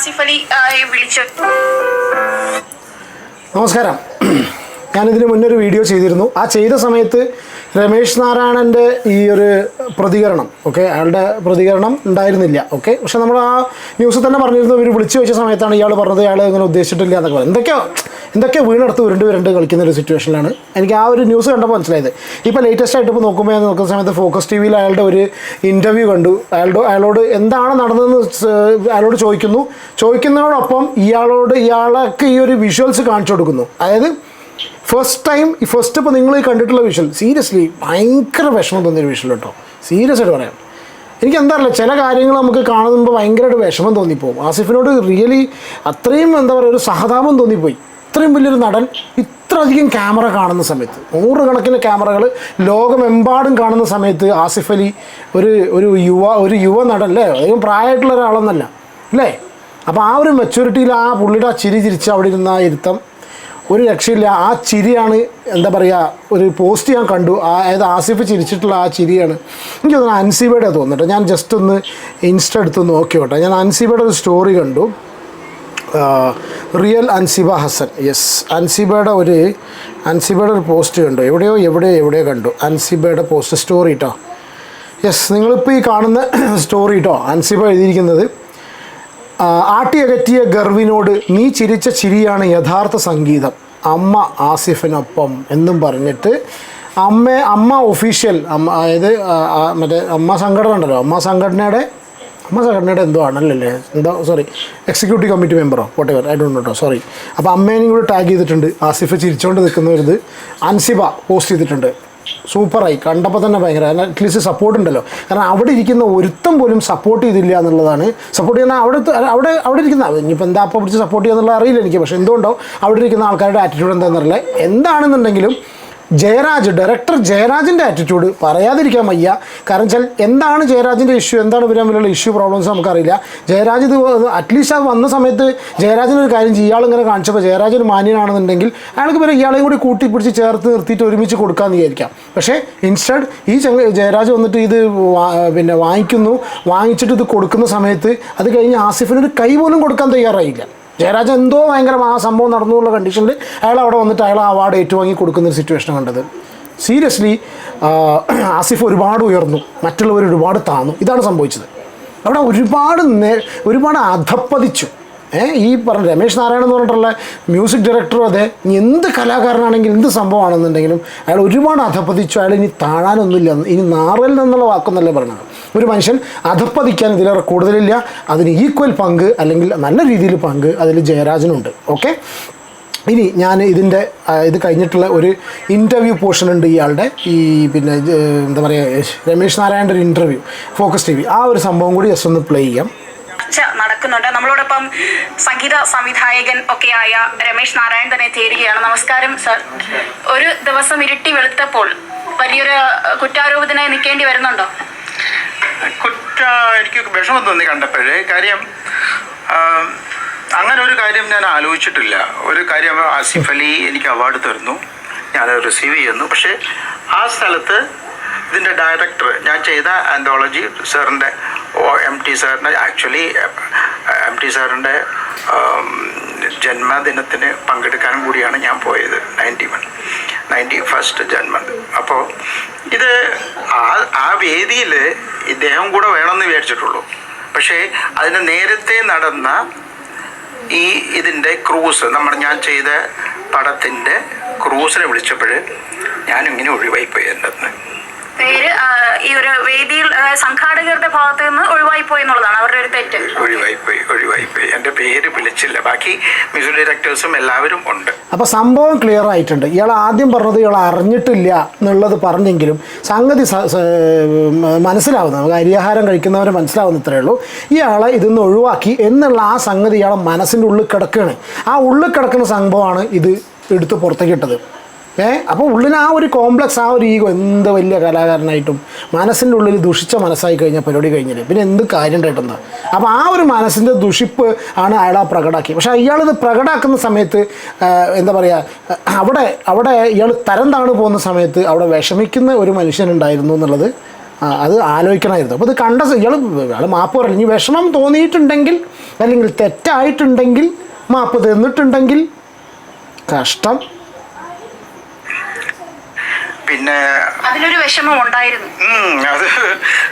ആസിഫ് അലി വിളിച്ചു. നമസ്കാരം. ഞാനിതിന് മുന്നൊരു വീഡിയോ ചെയ്തിരുന്നു. ആ ചെയ്ത സമയത്ത് രമേശ് നാരായണന്റെ ഈ ഒരു പ്രതികരണം ഓക്കെ അയാളുടെ പ്രതികരണം ഉണ്ടായിരുന്നില്ല ഓക്കെ. പക്ഷെ നമ്മൾ ആ ന്യൂസിൽ തന്നെ പറഞ്ഞിരുന്നു ഇവർ വിളിച്ചു വെച്ച സമയത്താണ് ഇയാൾ പറഞ്ഞത് ഇയാൾ ഇങ്ങനെ ഉദ്ദേശിച്ചിട്ടില്ല എന്നൊക്കെ എന്തൊക്കെയോ എന്തൊക്കെയോ വീണെടുത്ത് ഉരുണ്ട് ഉരുണ്ട് കളിക്കുന്ന ഒരു സിറ്റുവേഷനിലാണ് എനിക്ക് ആ ഒരു ന്യൂസ് കണ്ടപ്പോൾ മനസ്സിലായത്. ഇപ്പോൾ ലേറ്റസ്റ്റ് ആയിട്ട് ഇപ്പോൾ നോക്കുമ്പോൾ ഞാൻ നോക്കുന്ന സമയത്ത് ഫോക്കസ് ടി വിയിൽ അയാളുടെ ഒരു ഇന്റർവ്യൂ കണ്ടു. അയാളുടെ അയാളോട് എന്താണ് നടന്നതെന്ന് അയാളോട് ചോദിക്കുന്നു. ചോദിക്കുന്നതോടൊപ്പം ഇയാളോട് ഇയാൾക്ക് ഈ ഒരു വിഷ്വൽസ് കാണിച്ചു കൊടുക്കുന്നു. അതായത് ഫസ്റ്റ് ടൈം ഫസ്റ്റ് ഇപ്പോൾ നിങ്ങൾ കണ്ടിട്ടുള്ള വിഷ്വൽ സീരിയസ്ലി ഭയങ്കര വിഷമം തോന്നിയൊരു വിഷ്വൽ കേട്ടോ സീരിയസ് ആയിട്ട് പറയാം. എനിക്ക് എന്താ അറിയില്ല ചില കാര്യങ്ങൾ നമുക്ക് കാണുമ്പോൾ ഭയങ്കരമായിട്ട് വിഷമം തോന്നിപ്പോവും. ആസിഫിനോട് റിയലി അത്രയും എന്താ പറയുക ഒരു സഹതാപം തോന്നിപ്പോയി. ഇത്രയും വലിയൊരു നടൻ ഇത്രയധികം ക്യാമറ കാണുന്ന സമയത്ത് നൂറുകണക്കിന് ക്യാമറകൾ ലോകമെമ്പാടും കാണുന്ന സമയത്ത് ആസിഫ് അലി ഒരു ഒരു യുവ ഒരു യുവ നടൻ അല്ലേ അധികം പ്രായമായിട്ടുള്ള ഒരാളൊന്നല്ല അല്ലേ? അപ്പോൾ ആ ഒരു മെച്യൂരിറ്റിയിൽ ആ പുള്ളിയുടെ ആ ചിരി ചിരിച്ച് അവിടെ ഇരുന്ന ആ ഇരുത്തം ഒരു രക്ഷയില്ല. ആ ചിരിയാണ് എന്താ പറയുക ഒരു പോസ്റ്റ് ഞാൻ കണ്ടു. അതായത് ആസിഫ് ചിരിച്ചിട്ടുള്ള ആ ചിരിയാണ്. എനിക്ക് തോന്നുന്നു അൻസിബയുടെ തോന്നുന്നുട്ടോ ഞാൻ ജസ്റ്റ് ഒന്ന് ഇൻസ്റ്റ എടുത്ത് നോക്കി കേട്ടോ ഞാൻ അൻസിബയുടെ ഒരു സ്റ്റോറി കണ്ടു. റിയൽ അൻസിബ ഹസൻ. യെസ് അൻസിബയുടെ ഒരു അൻസിബയുടെ ഒരു പോസ്റ്റ് കണ്ടു. എവിടെയോ എവിടെയോ എവിടെയോ കണ്ടു. അൻസിബയുടെ പോസ്റ്റ് സ്റ്റോറി കേട്ടോ യെസ് നിങ്ങളിപ്പോൾ ഈ കാണുന്ന സ്റ്റോറി കേട്ടോ അൻസിബ എഴുതിയിരിക്കുന്നത് ആട്ടിയകറ്റിയ ഗർവിനോട് നീ ചിരിച്ച ചിരിയാണ് യഥാർത്ഥ സംഗീതം. അമ്മ ആസിഫിനൊപ്പം എന്നും പറഞ്ഞിട്ട് അമ്മ അമ്മ ഒഫീഷ്യൽ അമ്മ അതായത് മറ്റേ അമ്മ സംഘടന ഉണ്ടല്ലോ. അമ്മ സംഘടനയുടെ അമ്മ സംഘടനയുടെ എന്തോ ആണല്ലേ എന്തോ സോറി എക്സിക്യൂട്ടീവ് കമ്മിറ്റി മെമ്പറോ വോട്ട് എവർ ഐ ഡോണ്ട് നോട്ടോ സോറി അപ്പോൾ അമ്മേനെയും കൂടി ടാഗ് ചെയ്തിട്ടുണ്ട്. ആസിഫ് ചിരിച്ചുകൊണ്ട് നിൽക്കുന്ന ഒരു അൻസിബ പോസ്റ്റ് ചെയ്തിട്ടുണ്ട്. സൂപ്പറായി കണ്ടപ്പോൾ തന്നെ ഭയങ്കര അറ്റ്ലീസ്റ്റ് സപ്പോർട്ട് ഉണ്ടല്ലോ. കാരണം അവിടെ ഇരിക്കുന്ന ഒരുത്തം പോലും സപ്പോർട്ട് ചെയ്തില്ല എന്നുള്ളതാണ്. സപ്പോർട്ട് ചെയ്യുന്ന അവിടെ അവിടെ അവിടെ ഇരിക്കുന്ന ഇനിയിപ്പോൾ എന്താ അപ്പോൾ പിടിച്ച് സപ്പോർട്ട് ചെയ്യാന്നുള്ള അറിയില്ല എനിക്ക്. പക്ഷേ എന്തുകൊണ്ടോ അവിടെ ഇരിക്കുന്ന ആൾക്കാരുടെ ആറ്റിറ്റ്യൂഡ് എന്താണെന്നറിയില്ല എന്താണെന്നുണ്ടെങ്കിലും ജയരാജ് ഡയറക്ടർ ജയരാജിന്റെ ആറ്റിറ്റ്യൂഡ് പറയാതിരിക്കാൻ വയ്യ. കാരണം വെച്ചാൽ എന്താണ് ജയരാജിന്റെ ഇഷ്യൂ എന്താണ് ഇവർ തമ്മിലുള്ള ഇഷ്യൂ പ്രോബ്ലംസ് നമുക്കറിയില്ല. ജയരാജ് ഇത് അറ്റ്ലീസ്റ്റ് അത് വന്ന സമയത്ത് ജയരാജിന് ഒരു കാര്യം ചെയ്യും. ഇയാളിങ്ങനെ കാണിച്ചപ്പോൾ ജയരാജ് ഒരു മാന്യനാണെന്നുണ്ടെങ്കിൽ അയാൾക്ക് പിന്നെ ഇയാളെയും കൂടി കൂട്ടിപ്പിടിച്ച് ചേർത്ത് നിർത്തിയിട്ട് ഒരുമിച്ച് കൊടുക്കാമെന്ന് വിചാരിക്കാം. പക്ഷേ ഇൻസ്റ്റഡ് ഈ ചങ്ങ ജയരാജ് വന്നിട്ട് ഇത് പിന്നെ വാങ്ങിക്കുന്നു. വാങ്ങിച്ചിട്ട് ഇത് കൊടുക്കുന്ന സമയത്ത് അത് കഴിഞ്ഞ് ആസിഫിനൊരു കൈ പോലും കൊടുക്കാൻ തയ്യാറായില്ല. ജയരാജൻ എന്തോ ഭയങ്കര ആ സംഭവം നടന്നു എന്നുള്ള കണ്ടീഷനിൽ അയാൾ അവിടെ വന്നിട്ട് അയാൾ ആ അവാർഡ് ഏറ്റുവാങ്ങി കൊടുക്കുന്ന ഒരു സിറ്റുവേഷൻ കണ്ടത്. സീരിയസ്ലി ആസിഫ് ഒരുപാട് ഉയർന്നു. മറ്റുള്ളവർ ഒരുപാട് താന്നു. ഇതാണ് സംഭവിച്ചത്. അവിടെ ഒരുപാട് നേ ഒരുപാട് അധപ്പതിച്ചു. ഏഹ് ഈ പറഞ്ഞ രമേശ് നാരായണൻ എന്ന് പറഞ്ഞിട്ടുള്ള മ്യൂസിക് ഡയറക്ടറും അതെ. ഇനി എന്ത് കലാകാരനാണെങ്കിലും എന്ത് സംഭവമാണെന്നുണ്ടെങ്കിലും അയാൾ ഒരുപാട് അധപ്പതിച്ചു. അയാൾ ഇനി താഴാനൊന്നുമില്ല. ഇനി നാറൽ എന്നുള്ള വാക്കൊന്നല്ലേ പറഞ്ഞത്. ഒരു മനുഷ്യൻ അധപ്പതിക്കാൻ ഇതിലേറെ കൂടുതലില്ല അതിന് ഈക്വൽ പങ്ക് അല്ലെങ്കിൽ നല്ല രീതിയിൽ പങ്ക് അതിൽ ജയരാജനുണ്ട്. ഓക്കെ ഇനി ഞാൻ ഇതിന്റെ ഇത് കഴിഞ്ഞിട്ടുള്ള ഒരു ഇന്റർവ്യൂ പോർഷൻ ഉണ്ട് ഇയാളുടെ. ഈ പിന്നെ എന്താ പറയുക രമേശ് നാരായണന്റെ ഒരു ഇന്റർവ്യൂ ഫോക്കസ് ടി വി ആ ഒരു സംഭവം കൂടി ജസ്റ്റ് ഒന്ന് പ്ലേ ചെയ്യാം. നടക്കുന്നുണ്ട്. നമ്മളോടൊപ്പം സംഗീത സംവിധായകൻ ഒക്കെ ആയ രമേശ് നാരായൺ തന്നെ ചേരുകയാണ് നമസ്കാരം സർ. ഒരു ദിവസം ഇരുട്ടി വെളുത്തപ്പോൾ വലിയൊരു കുറ്റാരോപിതനായി നിൽക്കേണ്ടി വരുന്നുണ്ടോ? കുറ്റ എനിക്ക് വിഷമം തോന്നി കണ്ടപ്പോഴേ. കാര്യം അങ്ങനെ ഒരു കാര്യം ഞാൻ ആലോചിച്ചിട്ടില്ല. ഒരു കാര്യം ആസിഫ് അലി എനിക്ക് അവാർഡ് തരുന്നു. ഞാൻ റിസീവ് ചെയ്യുന്നു. പക്ഷേ ആ സ്ഥലത്ത് ഇതിന്റെ ഡയറക്ടർ ഞാൻ ചെയ്ത ആന്തോളജി സാറിന്റെ എം ടി സാറിന്റെ ആക്ച്വലി എം ടി സാറിന്റെ ജന്മദിനത്തിന് പങ്കെടുക്കാനും കൂടിയാണ് ഞാൻ പോയത് നയന്റി വൺ നയന്റി ഫസ്റ്റ് ജന്മം. അപ്പോൾ ഇത് ആ ആ വേദിയിൽ ഇദ്ദേഹം കൂടെ വേണമെന്ന് വിചാരിച്ചിട്ടുള്ളൂ. പക്ഷേ അതിന് നേരത്തെ നടന്ന ഈ ഇതിന്റെ ക്രൂസ് നമ്മൾ ഞാൻ ചെയ്ത പടത്തിന്റെ ക്രൂസിനെ വിളിച്ചപ്പോൾ ഞാനിങ്ങനെ ഒഴിവായിപ്പോയി എന്റെ പേര് ഈ ഒരു വേദിയിൽ സംഘാടകരുടെ ഭാഗത്ത് നിന്ന് ഒഴിവായി പോയി എന്നുള്ളതാണ് അവരുടെ ഒരു തെറ്റ്. ഒഴിവായിപ്പോയി ഒഴിവായിപ്പോയി. എന്റെ പേര് വിളിച്ചില്ല. ബാക്കി മ്യൂസിക് ഡയറക്ടേഴ്സും എല്ലാവരും ഉണ്ട്. അപ്പോൾ സംഭവം ക്ലിയർ ആയിട്ടുണ്ട്. ഇയാൾ ആദ്യം പറഞ്ഞത് ഇയാൾ അറിഞ്ഞിട്ടില്ല എന്നുള്ളത് പറഞ്ഞെങ്കിലും സംഗതി മനസ്സിലാവുന്ന. നമുക്ക് അരിയാഹാരം കഴിക്കുന്നവരെ മനസ്സിലാവുന്ന ഇത്രയേ ഉള്ളൂ. ഇയാളെ ഇതിന്ന് ഒഴിവാക്കി എന്നുള്ള ആ സംഗതി ഇയാളെ മനസ്സിന്റെ ഉള്ളിൽ കിടക്കുകയാണ്. ആ ഉള്ളിൽ കിടക്കുന്ന സംഭവമാണ് ഇത് എടുത്ത് പുറത്തേക്ക് ഏ? അപ്പോൾ ഉള്ളിന് ആ ഒരു കോംപ്ലക്സ് ആ ഒരു ഈഗോ എന്ത് വലിയ കലാകാരനായിട്ടും മനസ്സിന്റെ ഉള്ളിൽ ദുഷിച്ച മനസ്സായി കഴിഞ്ഞാൽ പരിപാടി കഴിഞ്ഞില്ല? പിന്നെ എന്ത് കാര്യം ഉണ്ടായിട്ടെന്താ അപ്പോൾ ആ ഒരു മനസ്സിന്റെ ദുഷിപ്പ് ആണ് അയാൾ പ്രകടാക്കി പക്ഷേ ഇയാളിത് പ്രകടാക്കുന്ന സമയത്ത് എന്താ പറയുക അവിടെ അവിടെ ഇയാൾ തരം താണു പോകുന്ന സമയത്ത് അവിടെ വിഷമിക്കുന്ന ഒരു മനുഷ്യനുണ്ടായിരുന്നു എന്നുള്ളത് അത് ആലോചിക്കണമായിരുന്നു. അപ്പോൾ ഇത് കണ്ട ഇയാൾ ഇയാൾ മാപ്പ് പറയില്ല ഇനി വിഷമം തോന്നിയിട്ടുണ്ടെങ്കിൽ അല്ലെങ്കിൽ തെറ്റായിട്ടുണ്ടെങ്കിൽ മാപ്പ് തന്നിട്ടുണ്ടെങ്കിൽ കഷ്ടം പിന്നെ അതിനൊരു വിഷമം ഉണ്ടായിരുന്നു. അത് അത്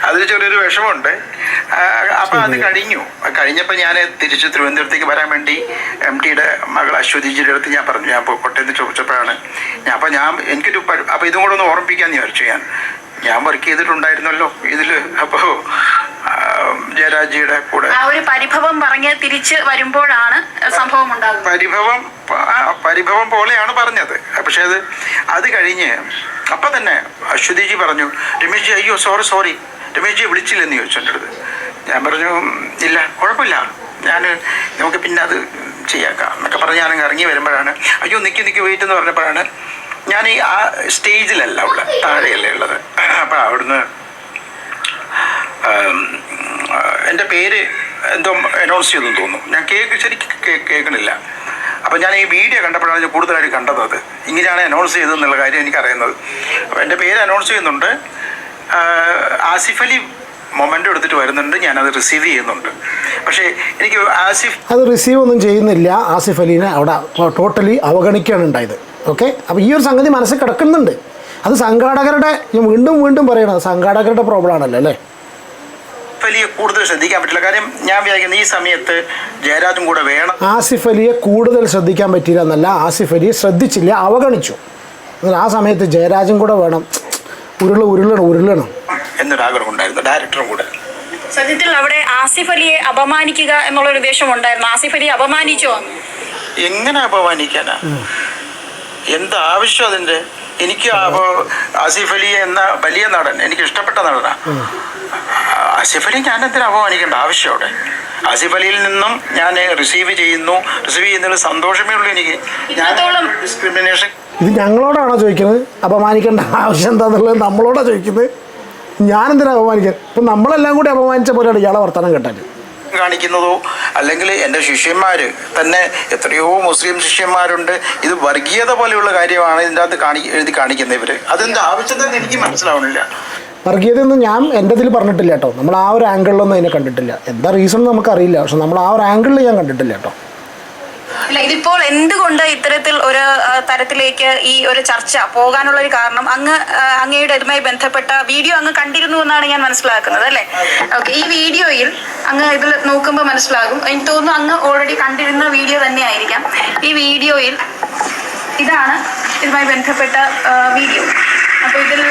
അതിൽ ചെറിയൊരു വിഷമമുണ്ട്. അപ്പൊ അത് കഴിഞ്ഞു. കഴിഞ്ഞപ്പോൾ ഞാൻ തിരിച്ച് തിരുവനന്തപുരത്തേക്ക് വരാൻ വേണ്ടി എം ടിയുടെ മകൾ അശ്വതിജിയുടെ അടുത്ത് ഞാൻ പറഞ്ഞു ഞാൻ കോട്ടയത്ത് നിന്ന് ചോദിച്ചപ്പോഴാണ് ഞാൻ അപ്പൊ ഞാൻ എനിക്കൊരു അപ്പൊ ഇതും കൂടെ ഒന്ന് ഓർമ്മിപ്പിക്കാന്ന് വിചാരിച്ചു ഞാൻ. ഞാൻ വർക്ക് ചെയ്തിട്ടുണ്ടായിരുന്നല്ലോ ഇതിൽ അപ്പോ ജയരാജിയുടെ കൂടെ. ആ ഒരു പരിഭവം പറഞ്ഞ് തിരിച്ച് വരുമ്പോഴാണ് സംഭവം ഉണ്ടാകുന്നത്. പരിഭവം പരിഭവം പോലെയാണ് പറഞ്ഞത്. പക്ഷേ അത് അത് കഴിഞ്ഞ് അപ്പം തന്നെ അശ്വതിജി പറഞ്ഞു രമേശ് ജി അയ്യോ സോറി സോറി രമേശ് ജി വിളിച്ചില്ലെന്ന് ചോദിച്ചു എന്റെ അടുത്ത്. ഞാൻ പറഞ്ഞു ഇല്ല കുഴപ്പമില്ല. ഞാൻ നമുക്ക് പിന്നെ അത് ചെയ്യാക്കാം. എന്നൊക്കെ പറഞ്ഞ് ഞാനങ്ങ് ഇറങ്ങി വരുമ്പോഴാണ് അയ്യോ നിൽക്കി നിൽക്കി വെയിറ്റ് എന്ന് പറഞ്ഞപ്പോഴാണ് ഞാൻ ഈ ആ സ്റ്റേജിലല്ല ഉള്ള താഴെയല്ലേ ഉള്ളത്. അപ്പം അവിടുന്ന് എന്റെ പേര് എന്തോ അനൗൺസ് ചെയ്തെന്ന് തോന്നുന്നു. ഞാൻ കേക്ക് ശരിക്കും കേൾക്കണില്ല അപ്പം ഞാൻ ഈ വീഡിയോ കണ്ടപ്പോഴാണ് ഞാൻ കൂടുതലായിട്ട് കണ്ടത് അത്. ഇങ്ങനെയാണ് അനൗൺസ് ചെയ്തതെന്നുള്ള കാര്യം എനിക്കറിയുന്നത്. അപ്പോൾ എന്റെ പേര് അനൗൺസ് ചെയ്യുന്നുണ്ട്. ആസിഫ് അലി മൊമെന്റ് എടുത്തിട്ട് വരുന്നുണ്ട്. ഞാനത് റിസീവ് ചെയ്യുന്നുണ്ട്. പക്ഷേ എനിക്ക് ആസിഫ് അത് റിസീവ് ഒന്നും ചെയ്യുന്നില്ല. ആസിഫ് അലീനെ അവിടെ ടോട്ടലി അവഗണിക്കുകയാണ് ഉണ്ടായത്. ഓക്കെ അപ്പോൾ ഈ ഒരു സംഗതി മനസ്സിൽ കിടക്കുന്നുണ്ട്. അത് സംഘാടകരുടെ വീണ്ടും വീണ്ടും പറയണത് സംഘാടകരുടെ പ്രോബ്ലം ആണല്ലോ അല്ലേ? അലിയെ കൂടുതൽ ശ്രദ്ധിക്കാൻ പറ്റില്ല. കാര്യം ഞാൻ വിചാരിക്കുന്നത് ഈ സമയത്ത് ജയരാജും കൂടെ വേണം. ആസിഫ് അലിയെ കൂടുതൽ ശ്രദ്ധിക്കാൻ പറ്റില്ല എന്നല്ല ആസിഫ് അലിയെ ശ്രദ്ധിച്ചില്ല അവഗണിച്ചു. എന്നാൽ ആ സമയത്ത് ജയരാജും കൂടെ വേണം. ഉരുള ഉരുളണം ഉരുളണം. എന്നൊരു ആഗ്രഹം ഉണ്ടായിരുന്നു ഡയറക്ടറും കൂടെ. സത്യത്തിൽ അവിടെ ആസിഫ് അലിയെ അപമാനിക്കുക എന്നുള്ള ഒരു ഉദ്ദേശം ഉണ്ടായിരുന്നു. ആസിഫ് അലിയെ അപമാനിച്ചോ? എങ്ങനെ അപമാനിക്കാനാ? എന്ത് ആവശ്യം അതിന്റെ? എനിക്ക് ആസിഫ് അലി എന്ന വലിയ നടൻ എനിക്ക് ഇഷ്ടപ്പെട്ട നടനാ. ആസിഫ് അലി ഞാൻ എന്തിനാ അപമാനിക്കേണ്ട? ആവശ്യം അവിടെ. ആസിഫ് അലിയിൽ നിന്നും ഞാൻ റിസീവ് ചെയ്യുന്നു. റിസീവ് ചെയ്യുന്നതിൽ സന്തോഷമേ ഉള്ളൂ എനിക്ക്. ഞാൻ ഡിസ്ക്രിമിനേഷൻ ഇത് ഞങ്ങളോടാണോ ചോദിക്കുന്നത് അപമാനിക്കേണ്ട ആവശ്യം എന്താണെന്നുള്ളത് നമ്മളോടാ ചോദിക്കുന്നത്. ഞാനെന്തിനാ അപമാനിക്കാൻ? ഇപ്പം നമ്മളെല്ലാം കൂടി അപമാനിച്ച പോലെയാണ് ഇയാളെ വർത്തമാനം കേട്ടാൽ കാണിക്കുന്നതോ? അല്ലെങ്കിൽ എന്റെ ശിഷ്യന്മാർ തന്നെ എത്രയോ മുസ്ലിം ശിഷ്യന്മാരുണ്ട്. ഇത് വർഗീയത പോലെയുള്ള കാര്യമാണ് ഇതിന്റെ അകത്ത് കാണി എഴുതി കാണിക്കുന്നത് ഇവർ അതെന്താ? ആവശ്യം തന്നെ എനിക്ക് മനസ്സിലാവണില്ല. വർഗീയതയൊന്നും ഞാൻ എന്റെ ഇതിൽ പറഞ്ഞിട്ടില്ല കേട്ടോ. നമ്മൾ ആ ഒരു ആംഗിളിലൊന്നും അതിനെ കണ്ടിട്ടില്ല. എന്താ റീസൺ നമുക്കറിയില്ല. പക്ഷെ നമ്മൾ ആ ഒരു ആംഗിളിൽ ഞാൻ കണ്ടിട്ടില്ല കേട്ടോ. അല്ല ഇതിപ്പോൾ എന്തുകൊണ്ട് ഇത്തരത്തിൽ ഒരു തരത്തിലേക്ക് ഈ ഒരു ചർച്ച പോകാനുള്ള ഒരു കാരണം അങ്ങ് അങ്ങയുടെ ഇതുമായി ബന്ധപ്പെട്ട വീഡിയോ അങ്ങ് കണ്ടിരുന്നു എന്നാണ് ഞാൻ മനസ്സിലാക്കുന്നത് അല്ലേ? ഓക്കെ ഈ വീഡിയോയിൽ അങ്ങ് ഇതിൽ നോക്കുമ്പോൾ മനസ്സിലാകും. എനിക്ക് തോന്നുന്നു അങ്ങ് ഓൾറെഡി കണ്ടിരുന്ന വീഡിയോ തന്നെ ആയിരിക്കാം ഈ വീഡിയോയിൽ ഇതാണ് ഇതുമായി ബന്ധപ്പെട്ട വീഡിയോ. അപ്പോൾ ഇതിൽ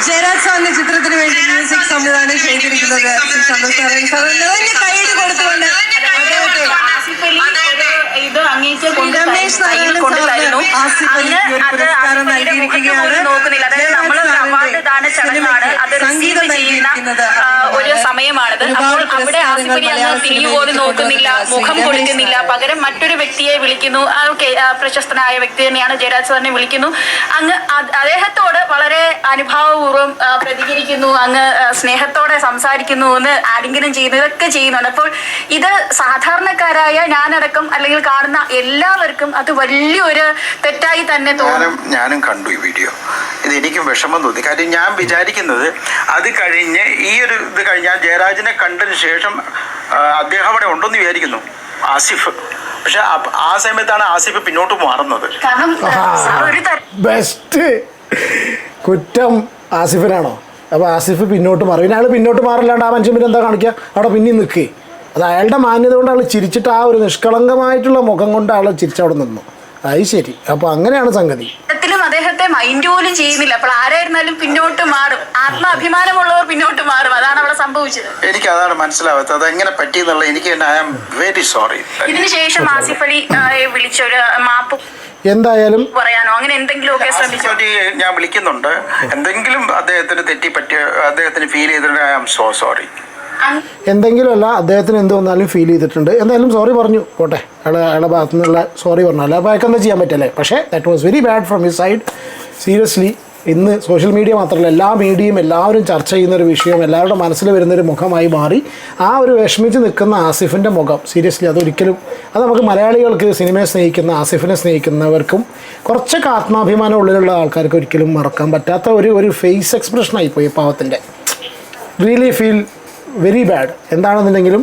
ജയരാജ് സാറിന്റെ ചിത്രത്തിന് വേണ്ടി മ്യൂസിക് സംവിധാനം ചെയ്തിരിക്കുന്നത് സന്തോഷ് നാരായണൻ സാർ നിറഞ്ഞ കൈയ്യടി കൊടുത്തുകൊണ്ട് അദ്ദേഹത്തെ ഇത് അങ്ങേക്ക് കയ്യിൽ സാറിന് ഒരു അത് പുരസ്കാരം ആസിഫ് മുഖത്ത് പോലും നോക്കുന്നില്ല. അതായത് നമ്മൾ അവാർഡ് ദാന ചടങ്ങാണ്. അത് റിസീവ് ചെയ്യുന്ന ഒരു സമയമാണിത്. അപ്പോൾ അവിടെ ആസിഫ് അന്ന് തിരിഞ്ഞു പോലും നോക്കുന്നില്ല. മുഖം കൊടുക്കുന്നില്ല പകരം മറ്റൊരു വ്യക്തിയെ വിളിക്കുന്നു. പ്രശസ്തനായ വ്യക്തി തന്നെയാണ് ജയരാജ് സാറിനെ വിളിക്കുന്നു. അങ്ങ് അദ്ദേഹത്തോട് വളരെ അനുഭാവപൂർവം പ്രതികരിക്കുന്നു. അങ്ങ് സ്നേഹത്തോടെ സംസാരിക്കുന്നു എന്ന് ആലിംഗനം ചെയ്യുന്നു. ഇതൊക്കെ ചെയ്യുന്നുണ്ട്. അപ്പോൾ ഇത് സാധാരണക്കാരായ ഞാനടക്കം അല്ലെങ്കിൽ കാണുന്ന എല്ലാവർക്കും അത് വലിയൊരു തെറ്റായി തന്നെ തോന്നും. ഞാനും കണ്ടു ഈ വീഡിയോ. ഇത് എനിക്കും വിഷമം തോന്നി. കാര്യം ഞാൻ വിചാരിക്കുന്നത് അത് കഴിഞ്ഞ് ഈ ഒരു ഇത് കഴിഞ്ഞാൽ ജയരാജിനെ കണ്ടതിന് ശേഷം അദ്ദേഹം അവിടെ ഉണ്ടെന്ന് വിചാരിക്കുന്നു. ആസിഫ്. പക്ഷെ ആ സമയത്താണ് ആസിഫ് പിന്നോട്ട് മാറുന്നത്. കാരണം ഒരു തര- ബെസ്റ്റ് കുറ്റം ആസിഫിനാണോ? അപ്പോൾ ആസിഫ് പിന്നോട്ട് മാറും. പിന്നെ അയാൾ പിന്നോട്ട് മാറില്ലാണ്ട് ആ മനുഷ്യൻ പിന്നെ എന്താ കാണിക്കുക അവിടെ പിന്നെ നിൽക്കേ അത് അയാളുടെ മാന്യത കൊണ്ട് അയാൾ ചിരിച്ചിട്ട് ആ ഒരു നിഷ്കളങ്കമായിട്ടുള്ള മുഖം കൊണ്ട് അയാൾ ചിരിച്ചവിടെ നിന്നു. അത് ശരി. അപ്പൊ അങ്ങനെയാണ് സംഗതി. ത്തിലും അദ്ദേഹത്തെ മൈൻഡ് പോലും ചെയ്യുന്നില്ല. അപ്പോൾ ആരായിരുന്നാലും പിന്നോട്ട് മാറും. ആത്മാഭിമാനമുള്ളവർ പിന്നോട്ട് മാറും. അതാണ് അവിടെ സംഭവിച്ചത്. എനിക്ക് അതാണ് മനസ്സിലാവാത്തത്. അത് എങ്ങനെ പറ്റിയെന്നുള്ള എനിക്ക് ഐ ആം വെരി സോറി ഇതിനുശേഷം ആസിഫ് അലി ആ, വിളിച്ചൊരു മാപ്പ് എന്തായാലും പറയാനോ? അങ്ങനെ എന്തെങ്കിലുമൊക്കെ ശ്രമിച്ചു? ഞാൻ വിളിക്കുന്നുണ്ട്. എന്തെങ്കിലും അദ്ദേഹത്തിന് തെറ്റി പറ്റിയ അദ്ദേഹത്തിന് ഫീൽ ചെയ്തിട്ട് ഐ ആം സോ സോറി എന്തെങ്കിലും അല്ല അദ്ദേഹത്തിന് എന്ത് വന്നാലും ഫീൽ ചെയ്തിട്ടുണ്ട്. എന്തായാലും സോറി പറഞ്ഞു. പോട്ടെ. അയാളെ അയാളുടെ ഭാഗത്തു നിന്നുള്ള സോറി പറഞ്ഞു അല്ല അപ്പോൾ അയാൾക്ക് എന്താ ചെയ്യാൻ പറ്റല്ലേ? പക്ഷേ that was very bad from his side seriously ഇന്ന് സോഷ്യൽ മീഡിയ മാത്രമല്ല എല്ലാ മീഡിയയും എല്ലാവരും ചർച്ച ചെയ്യുന്ന ഒരു വിഷയം എല്ലാവരുടെ മനസ്സിൽ വരുന്നൊരു മുഖമായി മാറി. ആ ഒരു വിഷമിച്ച് നിൽക്കുന്ന ആസിഫിന്റെ മുഖം സീരിയസ്ലി അതൊരിക്കലും അത് നമുക്ക് മലയാളികൾക്ക് സിനിമയെ സ്നേഹിക്കുന്ന ആസിഫിനെ സ്നേഹിക്കുന്നവർക്കും കുറച്ചൊക്കെ ആത്മാഭിമാനം ഉള്ളിലുള്ള ആൾക്കാർക്ക് ഒരിക്കലും മറക്കാൻ പറ്റാത്ത ഒരു ഒരു ഫേസ് എക്സ്പ്രഷനായി പോയി പാവത്തിന്റെ റിയലി ഫീൽ വെരി ബാഡ്. എന്താണെന്നുണ്ടെങ്കിലും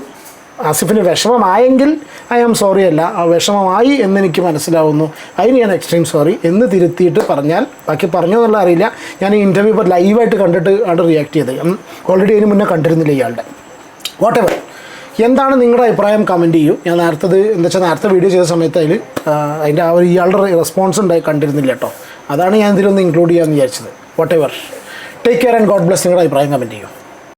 ആസിഫിന് വിഷമമായെങ്കിൽ ഐ ആം സോറി അല്ല ആ വിഷമമായി എന്നെനിക്ക് മനസ്സിലാവുന്നു. അതിന് ഞാൻ എക്സ്ട്രീം സോറി എന്ന് തിരുത്തിയിട്ട് പറഞ്ഞാൽ ബാക്കി പറഞ്ഞോ എന്നുള്ള അറിയില്ല. ഞാൻ ഈ ഇന്റർവ്യൂ ഇപ്പോൾ ലൈവായിട്ട് കണ്ടിട്ട് ആണ് റിയാക്ട് ചെയ്തത്. ഓൾറെഡി അതിന് മുന്നേ കണ്ടിരുന്നില്ല ഇയാളുടെ. വാട്ട് എവർ എന്താണ് നിങ്ങളുടെ അഭിപ്രായം? കമന്റ് ചെയ്യൂ. ഞാൻ നേരത്തത് എന്താ വെച്ചാൽ നേരത്തെ വീഡിയോ ചെയ്ത സമയത്ത് അതിൽ അതിന്റെ ആ ഒരു ഇയാളുടെ റെസ്പോൺസ് ഉണ്ടായി കണ്ടിരുന്നില്ല കേട്ടോ. അതാണ് ഞാൻ ഇതിലൊന്ന് ഇൻക്ലൂഡ് ചെയ്യാമെന്ന് വിചാരിച്ചത്. Whatever take care and God bless നിങ്ങളുടെ അഭിപ്രായം കമന്റ് ചെയ്യൂ.